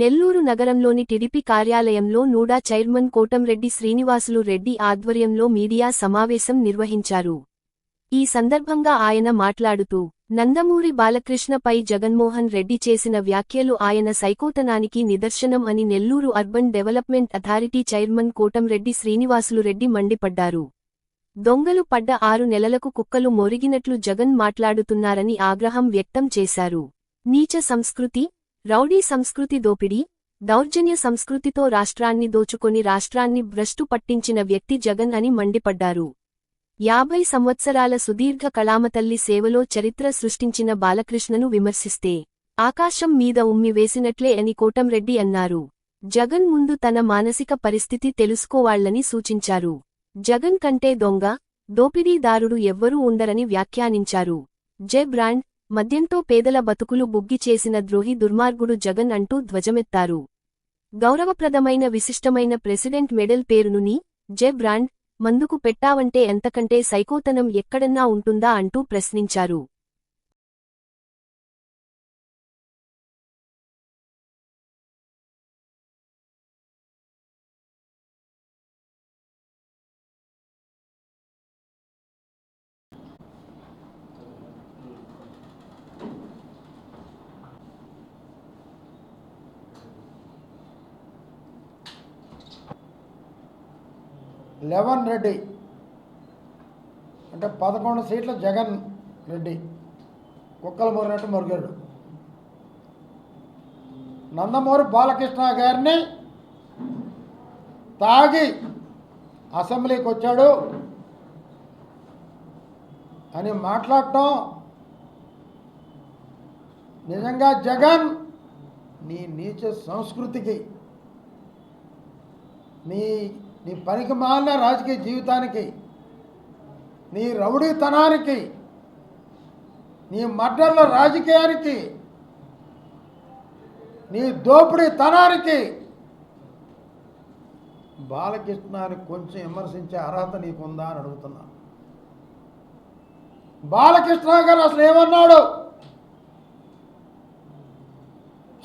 నెల్లూరు నగరంలోని టిడిపి కార్యాలయంలో NUDA chairman Kotamreddy Srinivasulu Reddy ఆధ్వర్యంలో మీడియా సమావేశం నిర్వహించారు. ఈ సందర్భంగా ఆయన మాట్లాడుతూ నందమూరి బాలకృష్ణపై జగన్మోహన్ రెడ్డి చేసిన వ్యాఖ్యలు ఆయన సైకోతనానికి నిదర్శనం అని Nellore urban development authority chairman Kotamreddy Srinivasulu Reddy మండిపడ్డారు. దొంగలు పడ్డ ఆరు నెలలకు కుక్కలు మొరిగినట్లు జగన్ మాట్లాడుతున్నారని ఆగ్రహం వ్యక్తం చేశారు. నీచ సంస్కృతి రౌడీ సంస్కృతి దోపిడీ దౌర్జన్య సంస్కృతితో రాష్ట్రాన్ని దోచుకొని రాష్ట్రాన్ని భ్రష్టు పట్టించిన వ్యక్తి జగన్ అని మండిపడ్డారు. యాభై సంవత్సరాల సుదీర్ఘ కళామతల్లి సేవలో చరిత్ర సృష్టించిన బాలకృష్ణను విమర్శిస్తే ఆకాశం మీద ఉమ్మి వేసినట్లే అని కోటంరెడ్డి అన్నారు. జగన్ ముందు తన మానసిక పరిస్థితి తెలుసుకోవాళ్ళని సూచించారు. జగన్ కంటే దొంగ దోపిడీదారుడు ఎవ్వరూ ఉండరని వ్యాఖ్యానించారు. జె బ్రాండ్ మద్యంతో పేదల బతుకులు బుగ్గి చేసిన ద్రోహి దుర్మార్గుడు జగన్ అంటూ ధ్వజమెత్తారు. గౌరవప్రదమైన విశిష్టమైన ప్రెసిడెంట్ మెడల్ పేరునుని జె బ్రాండ్ మందుకు పెట్టావంటే ఎంతకంటే సైకోతనం ఎక్కడన్నా ఉంటుందా అంటూ ప్రశ్నించారు. లెవెన్ రెడ్డి. అంటే పదకొండు సీట్ల జగన్ రెడ్డి. కుక్కలు మొరినట్టు మొరిగాడు. నందమూరి బాలకృష్ణ గారిని తాగి అసెంబ్లీకి వచ్చాడు. అని మాట్లాడటం నిజంగా జగన్ నీ నీచ సంస్కృతికి నీ నీ పనికి మాలిన రాజకీయ జీవితానికి నీ రౌడీతనానికి నీ మర్డర్ల రాజకీయానికి నీ దోపిడీతనానికి బాలకృష్ణాన్ని కొంచెం విమర్శించే అర్హత నీకుందా అని అడుగుతున్నాను బాలకృష్ణ గారు అసలు ఏమన్నాడు?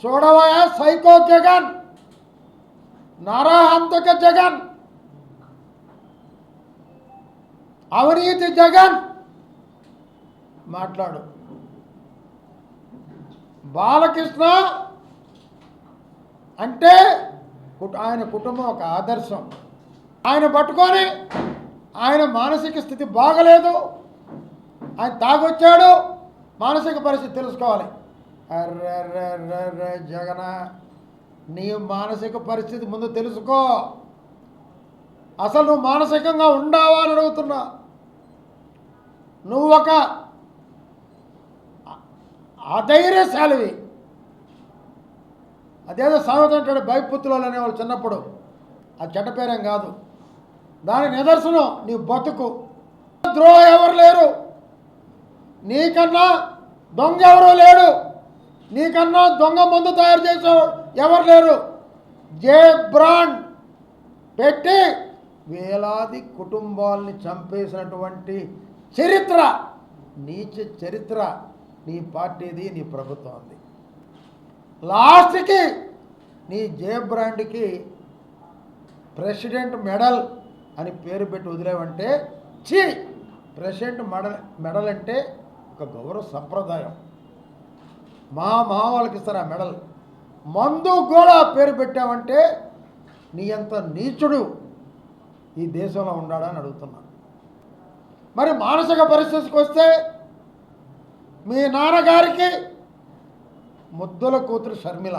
చూడవయా సైకో జగన్ నరహంతక జగన్ అవినీతి జగన్. మాట్లాడు. బాలకృష్ణ అంటే ఆయన కుటుంబం ఒక ఆదర్శం. ఆయన పట్టుకొని ఆయన మానసిక స్థితి బాగలేదు. ఆయన తాగొచ్చాడు. మానసిక పరిస్థితి తెలుసుకోవాలి. అర్రర్రర్రర్ర జగన నీ మానసిక పరిస్థితి ముందు తెలుసుకో. అసలు నువ్వు మానసికంగా ఉండావా అని అడుగుతున్నా. నువ్వు ఒక అధైర్యశాలివి. అదేదో సామెత అంటాడు అనేవాళ్ళు చిన్నప్పుడు. అది చెడ్డ పేరేం కాదు. దాని నిదర్శనం నీ బతుకు. ద్రోహ ఎవరు లేరు? నీకన్నా దొంగ ఎవరు లేడు? నీకన్నా దొంగ ముందు తయారు చేసేవాడు ఎవరు లేరు? జే బ్రాండ్ పెట్టి వేలాది కుటుంబాల్ని చంపేసినటువంటి చరిత్ర. నీచ చరిత్ర నీ పార్టీది నీ ప్రభుత్వంది. లాస్ట్కి నీ జే బ్రాండ్కి ప్రెసిడెంట్ మెడల్ అని పేరు పెట్టి వదిలేవంటే ఛీ! ప్రెసిడెంట్ మెడల్ మెడల్ అంటే ఒక గౌరవ సంప్రదాయం. మా మా వాళ్ళకి ఇస్తారు ఆ మెడల్. మందు కూడా పేరు పెట్టామంటే నీ అంత నీచుడు ఈ దేశంలో ఉండాడని అడుగుతున్నా. మరి మానసిక పరిస్థితికి వస్తే మీ నాన్నగారికి ముద్దుల కూతురు షర్మిల.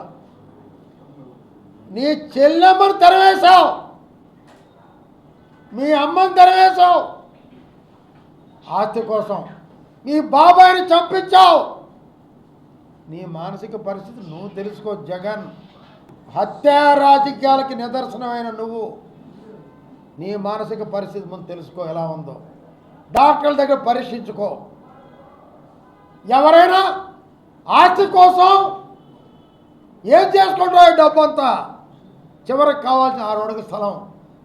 నీ చెల్లెమ్మను తెరవేశావు. మీ అమ్మని తెరవేశావు. ఆస్తి కోసం మీ బాబాయిని చంపించావు. నీ మానసిక పరిస్థితి నువ్వు తెలుసుకో జగన్. హత్యా రాజకీయాలకి నిదర్శనమైన నువ్వు. నీ మానసిక పరిస్థితి ముందు తెలుసుకో ఎలా ఉందో. డాక్టర్ల దగ్గర పరీక్షించుకో. ఎవరైనా ఆస్తి కోసం ఏం చేసుకుంటావు డబ్బు అంతా చివరికి కావాల్సిన ఆరు అడుగు స్థలం.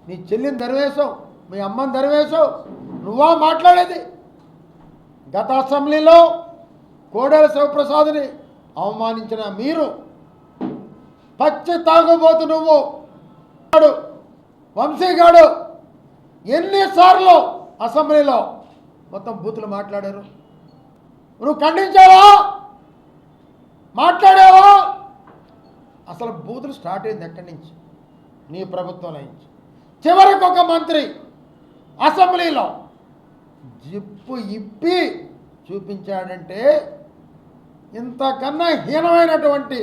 నీ చెల్లిని దరివేశావు మీ అమ్మని దరివేశావు నువ్వా మాట్లాడేది? గత అసెంబ్లీలో కోడెల శివప్రసాద్ని అవమానించిన మీరు పచ్చి తాగుబోతు నువ్వు. గాడు, వంశీగాడు ఎన్నిసార్లు అసెంబ్లీలో మొత్తం బూతులు మాట్లాడారు. నువ్వు ఖండించావా? మాట్లాడావా? అసలు బూతులు స్టార్ట్ అయింది ఎక్కడి నుంచి? నీ ప్రభుత్వం నుంచి. చివరికి ఒక మంత్రి అసెంబ్లీలో జిప్పు ఇప్పి చూపించాడంటే ఇంతకన్నా హీనమైనటువంటి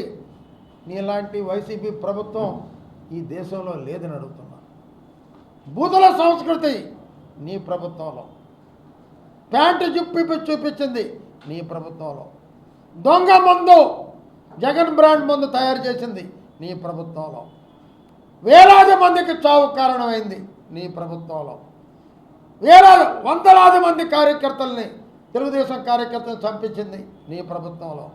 నీలాంటి వైసీపీ ప్రభుత్వం ఈ దేశంలో లేదని అడుగుతున్నాను బూతుల సంస్కృతి నీ ప్రభుత్వంలో. ప్యాంటు చుప్పి చూపించింది నీ ప్రభుత్వంలో. దొంగ మందు జగన్ బ్రాండ్ మందు తయారు చేసింది నీ ప్రభుత్వంలో. వేలాది మందికి చావు కారణమైంది నీ ప్రభుత్వంలో. వేలాది వందలాది మంది కార్యకర్తల్ని తెలుగుదేశం కార్యకర్తలు చంపించింది నీ ప్రభుత్వంలో.